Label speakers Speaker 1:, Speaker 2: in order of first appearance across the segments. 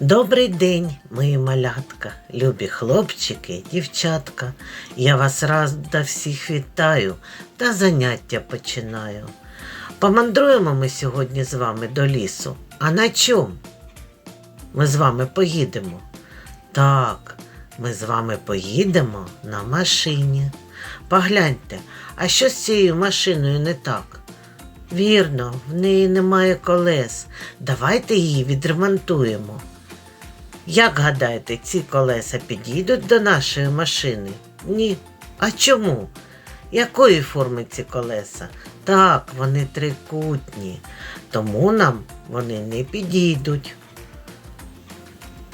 Speaker 1: Добрий день, мої малятка, любі хлопчики, дівчатка. Я вас рада всіх вітаю та заняття починаю. Помандруємо ми сьогодні з вами до лісу. А на чому? Ми з вами поїдемо. Так, ми з вами поїдемо на машині. Погляньте, а що з цією машиною не так? Вірно, в неї немає колес. Давайте її відремонтуємо. Як гадаєте, ці колеса підійдуть до нашої машини? Ні. А чому? Якої форми ці колеса? Так, вони трикутні, тому нам вони не підійдуть.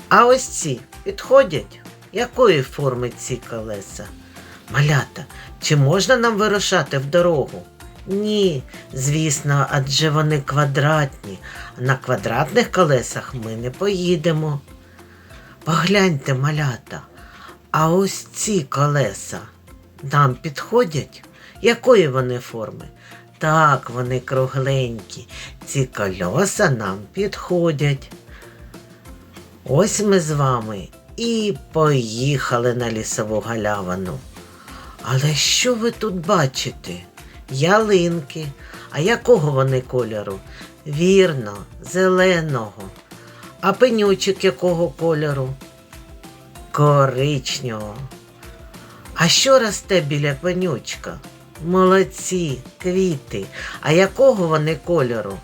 Speaker 1: А ось ці підходять? Якої форми ці колеса? Малята, чи можна нам вирушати в дорогу? Ні, звісно, адже вони квадратні, а на квадратних колесах ми не поїдемо. Погляньте, малята, а ось ці колеса нам підходять? Якої вони форми? Так, вони кругленькі. Ці колеса нам підходять. Ось ми з вами і поїхали на лісову галявину. Але що ви тут бачите? Ялинки. А якого вони кольору? Вірно, зеленого. А пенючок якого кольору? Коричневого. А що росте біля пенючка? Молодці, квіти. А якого вони кольору?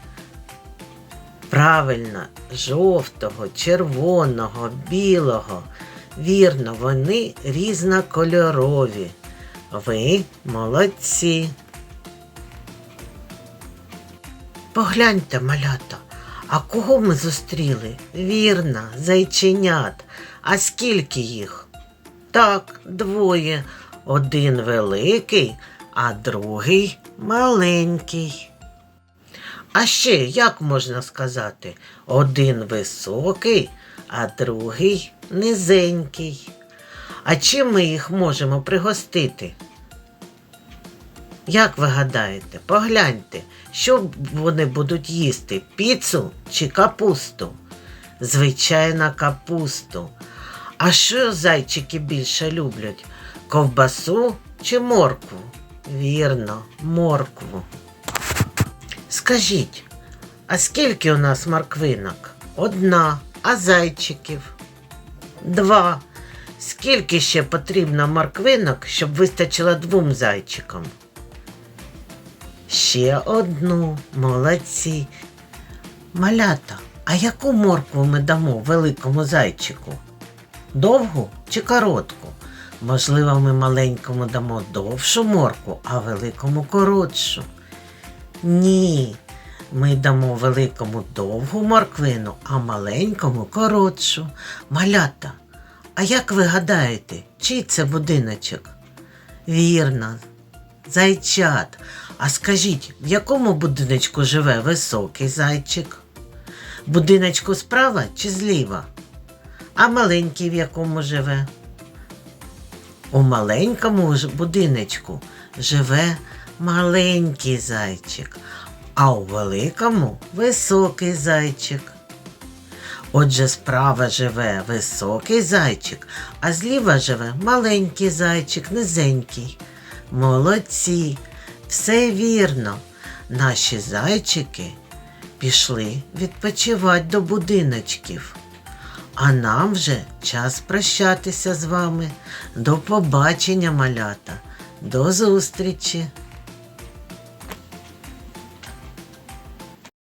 Speaker 1: Правильно, жовтого, червоного, білого. Вірно, вони різнокольорові. Ви молодці. Погляньте, малята, а кого ми зустріли? Вірно, зайченят. А скільки їх? Так, двоє. Один великий, а другий маленький. А ще як можна сказати? Один високий, а другий низенький. А чим ми їх можемо пригостити? Як ви гадаєте, погляньте, що вони будуть їсти? Піцу чи капусту? Звичайно, капусту. А що зайчики більше люблять? Ковбасу чи моркву? Вірно, моркву. Скажіть, а скільки у нас морквинок? Одна, а зайчиків? Два. Скільки ще потрібно морквинок, щоб вистачило двом зайчикам? Ще одну, молодці. Малята, а яку моркву ми дамо великому зайчику? Довгу чи коротку? Можливо, ми маленькому дамо довшу моркву, а великому коротшу. Ні, ми дамо великому довгу морквину, а маленькому коротшу. Малята, а як ви гадаєте, чий це будиночок? Вірно, зайчат. А скажіть, в якому будиночку живе високий зайчик? Будиночку справа чи зліва? А маленький в якому живе? У маленькому будиночку живе маленький зайчик, а у великому високий зайчик. Отже, справа живе високий зайчик, а зліва живе маленький зайчик, низенький. Молодці, все вірно. Наші зайчики пішли відпочивати до будиночків. А нам вже час прощатися з вами. До побачення, малята. До зустрічі!